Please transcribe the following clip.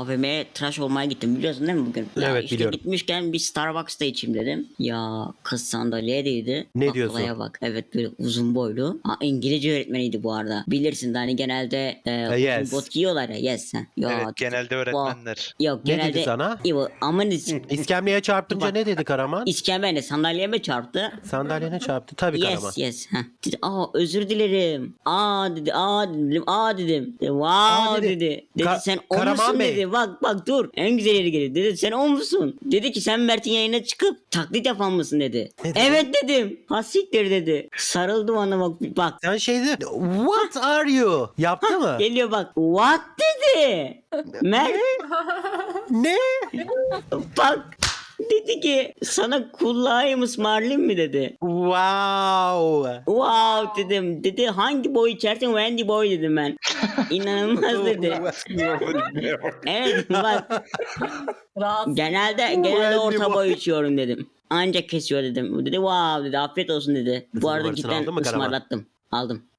AVM'ye tıraş olmaya gittim biliyorsun değil mi bugün? Evet, işte biliyorum. gitmişken bir Starbucks'ta içeyim dedim. Ya kız sandalyedeydi. Ne Bak, diyorsun? bak. Evet böyle uzun boylu. Ha, İngilizce öğretmeniydi bu arada. Bilirsin de hani genelde e, uzun yes. bot giyiyorlar ya. Yes sen. Ya, evet genelde öğretmenler. Yok Ne genelde. dedi sana? İvo, aman is- İskemleye çarptınca Bak. ne dedi Karaman? İskemleyle sandalyeme çarptı. Sandalyene çarptı. Tabii Karaman. Yes yes. Heh. Dedi, aa özür dilerim. Aa dedi aa dedim aa dedim. Dedi, wow Aa dedi. dedi. Dedi Ka- sen o Karaman musun Bey. dedi. Bak bak dur. En güzel yeri geliyor. Dedi sen o musun? Dedi ki sen Mert'in yayına çıkıp taklit yapan mısın dedi. Ne dedi? Evet dedim. Hasiktir dedi. Sarıldı bana bak bak. Sen şeydi. What are you? Yaptı mı? Geliyor bak. What dedi. Mert ne? bak. Dedi ki sana kulağım ısmarlayayım mı dedi. Wow. Wow dedim. Dedi hangi boy içersin Wendy boy dedim ben. İnanılmaz dedi. evet bak genelde genelde orta boy. içiyorum dedim. Ancak kesiyor dedim. Dedi wow dedi afiyet olsun dedi. Bu arada numarasını cidden aldın mı Karaman? ısmarlattım. Aldım.